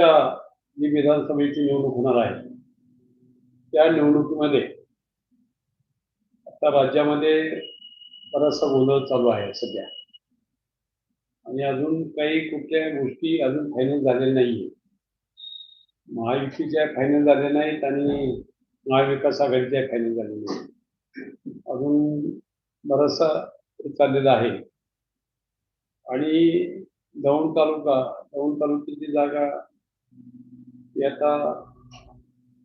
जी विधानसभेची निवडणूक होणार आहे त्या निवडणुकीमध्ये आता राज्यामध्ये बराचसा गोंधळ चालू आहे सध्या. आणि अजून काही कुठल्या गोष्टी अजून फायनल झालेल्या नाहीये. महायुतीच्या फायनल झाल्या नाहीत आणि महाविकास आघाडीच्या फायनल झालेल्या नाही अजून बराचसा चाललेला आहे. आणि दौंड तालुका दौंड तालुक्याची जागा की आता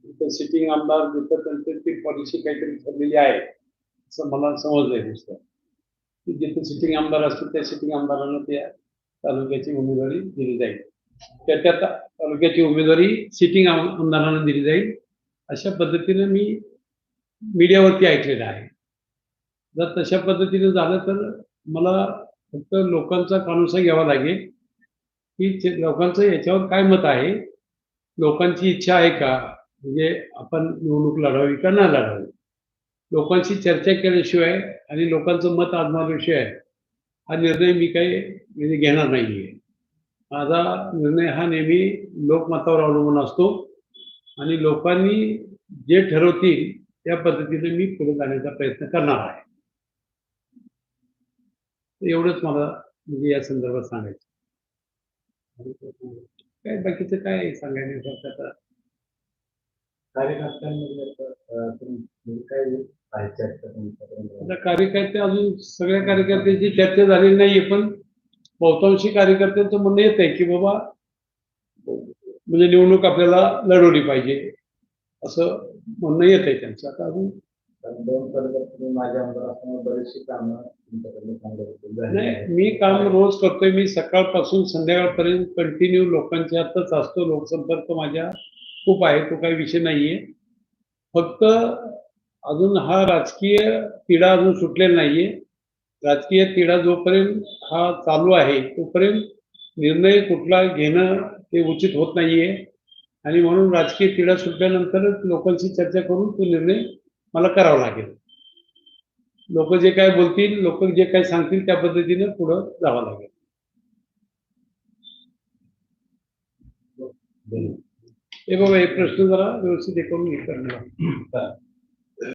इथं सिटिंग आमदार जिथं त्यांची ती पॉलिसी काहीतरी ठरलेली आहे असं मला समजलंय नुसतं की जिथे सिटिंग आमदार असतील त्या सिटिंग आमदारांना त्या तालुक्याची उमेदवारी दिली जाईल. त्या त्या तालुक्याची उमेदवारी सिटिंग आमदारांना दिली जाईल. अशा पद्धतीने मी मीडियावरती ऐकलेलं आहे. जर तशा पद्धतीनं झालं तर मला फक्त लोकांचा कानुसा घ्यावा लागेल की लोकांचं याच्यावर काय मत आहे लोकांची इच्छा आहे का? म्हणजे आपण निवडणूक लढावी का नाही लढावी? लोकांशी चर्चा केल्याशिवाय आणि लोकांचं मत आजमावल्याशिवाय हा निर्णय मी काही म्हणजे घेणार नाहीये. माझा निर्णय हा नेहमी लोकमतावर अवलंबून असतो आणि लोकांनी जे ठरवतील त्या पद्धतीने मी पुढे जाण्याचा प्रयत्न करणार आहे. एवढंच मला म्हणजे या संदर्भात सांगायचं काय बाकीचं काय सांगायचं आता? कार्यकर्त्यांमध्ये कार्यकर्ते अजून सगळ्या कार्यकर्त्यांची चर्चा झालेली नाहीये पण बहुतांशी कार्यकर्त्यांचं म्हणणं येत आहे की बाबा म्हणजे निवडणूक आपल्याला लढवली पाहिजे असं म्हणणं येत आहे त्यांचं. आता अजून दोन तुम्ही माझ्या आमदार असताना बरीचशी कामं तुमच्याकडनं सांगत मी काम रोज करतोय. मी सकाळपासून संध्याकाळपर्यंत कंटिन्यू लोकांच्या हातच असतो. लोकसंपर्क माझ्या खूप आहे. तो काही विषय नाहीये. फक्त अजून हा राजकीय तिढा अजून सुटलेला नाहीये. राजकीय तिढा जोपर्यंत हा चालू आहे तोपर्यंत निर्णय कुठला घेणं ते उचित होत नाहीये. आणि म्हणून राजकीय तिढा सुटल्यानंतरच लोकांशी चर्चा करून तो निर्णय मला करावं लागेल. लोक जे काय बोलतील लोक जे काय सांगतील त्या पद्धतीने पुढं जावं लागेल. हे बाबा एक प्रश्न जरा व्यवस्थित हे करून हे करणार.